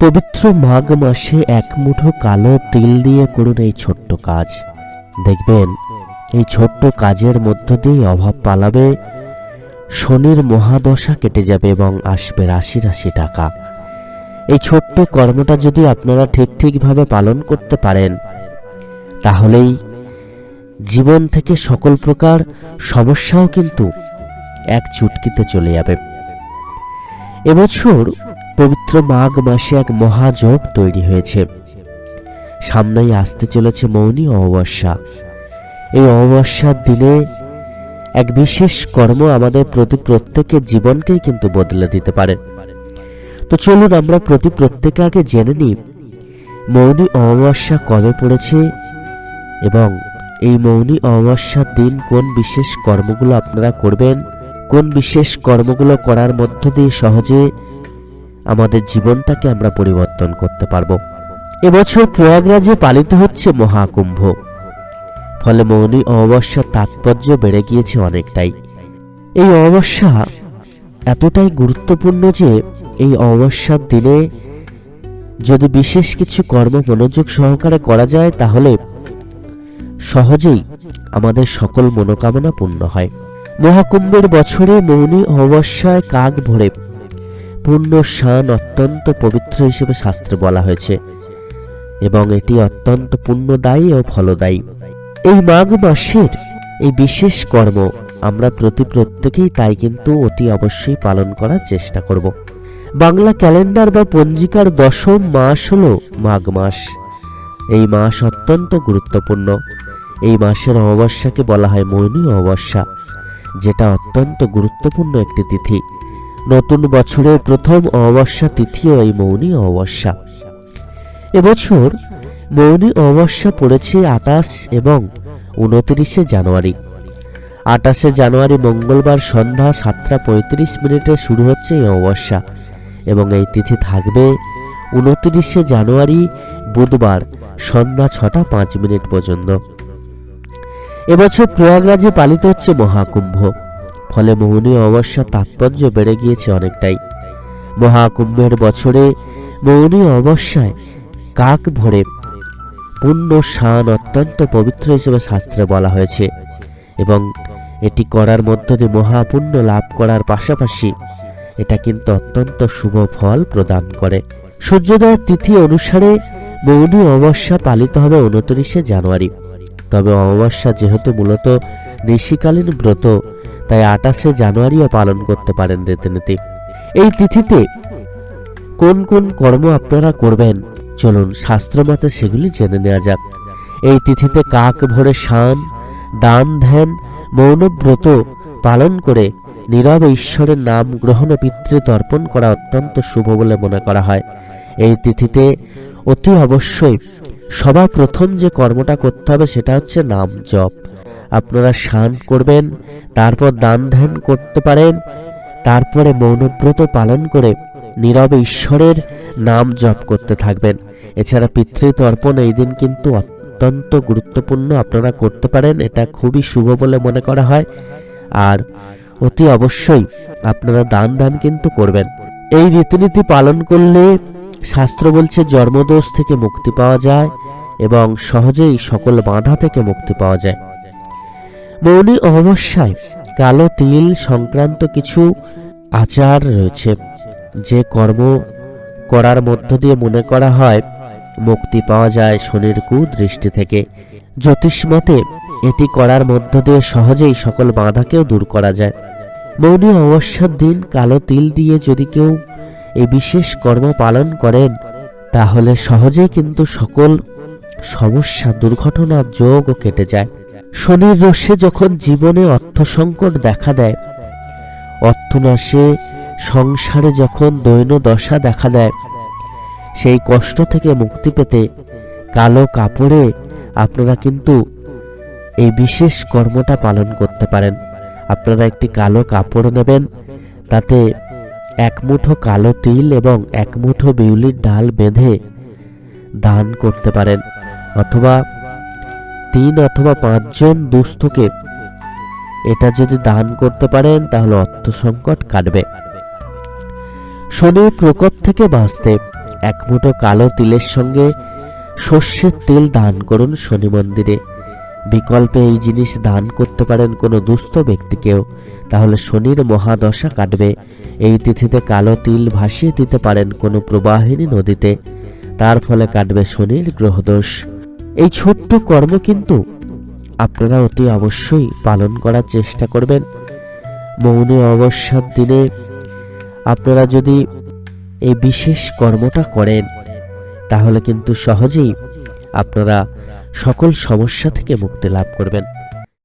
পবিত্র মাঘ মাসে এক মুঠো কালো তিল দিয়ে করুন এই ছোট্ট কাজ। দেখবেন, এই ছোট্ট কাজের মধ্য দিয়ে অভাব পালাবে, শনির মহাদশা কেটে যাবে এবং আসবে রাশি রাশি টাকা। এই ছোট্ট কর্মটা যদি আপনারা ঠিক ঠিকভাবে পালন করতে পারেন, তাহলেই জীবন থেকে সকল প্রকার সমস্যাও কিন্তু এক চুটকিতে চলে যাবে। এবছর পবিত্র মাঘ মাসে এক মহাযোগ তৈরি হয়েছে। সামনেই আসতে চলেছে মৌনী অমাবস্যা। এই অমাবস্যার দিনে এক বিশেষ কর্ম আমাদের প্রতি প্রত্যেকের জীবনকেই কিন্তু বদলে দিতে পারে। তো চলুন আমরা প্রতি প্রত্যেকে আগে জেনে নিই, মৌনী অমাবস্যা কবে পড়েছে এবং এই মৌনী অমাবস্যার দিন কোন বিশেষ কর্মগুলো আপনারা করবেন, কোন বিশেষ কর্মগুলো করার মধ্য দিয়ে সহজে আমাদের জীবনটাকে আমরা পরিবর্তন করতে পারব। এবছর প্রয়াগরাজে পালিত হচ্ছে মহাকুম্ভ। ফলে মৌনী অমাবস্যার তাৎপর্য বেড়ে গিয়েছে অনেকটাই। এই অমাবস্যা এতটাই গুরুত্বপূর্ণ যে এই অমাবস্যার দিনে যদি বিশেষ কিছু কর্ম মনোযোগ সহকারে করা যায়, তাহলে সহজেই আমাদের সকল মনোকামনা পূর্ণ হয়। মহাকুম্ভের বছরে মৌনী অমাবস্যায় কাক ভরে পূর্ণ শান অত্যন্ত পবিত্র হিসেবে শাস্ত্রে বলা হয়েছে। এবং এটি অত্যন্ত পুণ্যদায়ী ও ফলদায়ী। এই মাঘ মাসের এই বিশেষ কর্ম আমরা প্রতি প্রত্যেকেই তাই কিন্তু অতি অবশ্যই পালন করার চেষ্টা করব। বাংলা ক্যালেন্ডার বা পঞ্জিকার দশম মাস হল মাঘ মাস। এই মাস অত্যন্ত গুরুত্বপূর্ণ। এই মাসের অমাবস্যাকে বলা হয় মৌনী অমাবস্যা, যেটা অত্যন্ত গুরুত্বপূর্ণ একটি তিথি। নতুন বছরের প্রথম অমাবস্যা তিথিও এই মৌনী অমাবস্যা। এবছর মৌনী অমাবস্যা পড়েছে আটাশ এবং উনত্রিশে জানুয়ারি। আটাশে জানুয়ারি মঙ্গলবার সন্ধ্যা সাতটা পঁয়ত্রিশ মিনিটে শুরু হচ্ছে এই অমাবস্যা এবং এই তিথি থাকবে উনত্রিশে জানুয়ারি বুধবার সন্ধ্যা ছটা পাঁচ মিনিট পর্যন্ত। এবছর প্রয়াগরাজে পালিত হচ্ছে মহাকুম্ভ। ফলে মৌনী অমাবস্যার তাৎপর্য বেড়ে গিয়েছে অনেকটাই। মহাকুম্ভের বছরে মৌনী অমাবস্যায় কাক ভরে পুণ্য শান অত্যন্ত পবিত্র হিসেবে শাস্ত্রে বলা হয়েছে এবং এটি করার মধ্য দিয়ে মহাপুণ্য লাভ করার পাশাপাশি এটা কিন্তু অত্যন্ত শুভ ফল প্রদান করে। সূর্যোদয়ের তিথি অনুসারে মৌনী অমাবস্যা পালিত হবে উনত্রিশে জানুয়ারি। তবে অমাবস্যা যেহেতু মূলত ঋষিকালীন ব্রত তাই আটাশে জানুয়ারিও পালন করতে পারেন রীতিনীতি এই তিথিতে কোন কোন কর্ম আপনারা করবেন? চলুন শাস্ত্র শাস্ত্রমতে সেগুলি জেনে নেওয়া যাক। এই তিথিতে কাক ভরে শান, দান, ধ্যান মৌনব্রত পালন করে নীরব ঈশ্বরের নাম গ্রহণ পিতৃ তর্পণ করা অত্যন্ত শুভ বলে মনে করা হয়। এই তিথিতে অতি অবশ্যই সবার প্রথম যে কর্মটা করতে হবে সেটা হচ্ছে নাম জপ। আপনারা স্নান করবেন, তারপর দান ধ্যান করতে পারেন, তারপরে মৌনব্রত পালন করে নীরবে ঈশ্বরের নাম জপ করতে থাকবেন। এছাড়া পিতৃতর্পণ এই দিন কিন্তু অত্যন্ত গুরুত্বপূর্ণ, আপনারা করতে পারেন, এটা খুবই শুভ বলে মনে করা হয়। আর অতি অবশ্যই আপনারা দান দান কিন্তু করবেন। এই রীতিনীতি পালন করলে শাস্ত্র বলছে, জন্মদোষ থেকে মুক্তি পাওয়া যায় এবং সহজেই সকল বাধা থেকে মুক্তি পাওয়া যায়। মৌনী অমাবস্যায় কালো তিল সংক্রান্ত কিছু আচার রয়েছে। যে কর্ম করার মধ্য দিয়ে মনে করা হয়, মুক্তি পাওয়া যায় শনির কুদৃষ্টি থেকে। জ্যোতিষমতে এটি করার মধ্য দিয়ে সহজেই সকল বাধাকেও দূর করা যায়। মৌনী অমাবস্যার দিন কালো তিল দিয়ে যদি কেউ এই বিশেষ কর্ম পালন করেন, তাহলে সহজেই কিন্তু সকল সমস্যা দুর্ঘটনার যোগও কেটে যায়। শনির রোষে যখন জীবনে অর্থ সংকট দেখা দেয়, অর্থনাশে সংসারে যখন দৈন দশা দেখা দেয়, সেই কষ্ট থেকে মুক্তি পেতে কালো কাপড়ে আপনারা কিন্তু এই বিশেষ কর্মটা পালন করতে পারেন। আপনারা একটি কালো কাপড় নেবেন, তাতে এক মুঠো কালো তিল এবং এক মুঠো বিউলির ডাল বেঁধে দান করতে পারেন, অথবা তিন অথবা পাঁচজন দুস্থকে। এটা যদি দান করতে পারেন, তাহলে অর্থ সংকট কাটবে। শনির প্রকোপ থেকে বাঁচতে এক মুঠো কালো তিলের সঙ্গে সর্ষের তেল দান করুন শনি মন্দিরে। বিকল্পে এই জিনিস দান করতে পারেন কোনো দুস্থ ব্যক্তিকেও, তাহলে শনির মহাদশা কাটবে। এই তিথিতে কালো তিল ভাসিয়ে দিতে পারেন কোনো প্রবাহিনী নদীতে। তার ফলে কাটবে শনির গ্রহদোষ। এই ছোট্ট কর্ম কিন্তু আপনারা অতি অবশ্যই পালন করার চেষ্টা করবেন। মৌন অবসর দিনে আপনারা যদি এই বিশেষ কর্মটা করেন, তাহলে কিন্তু সহজেই আপনারা সকল সমস্যা থেকে মুক্তি লাভ করবেন।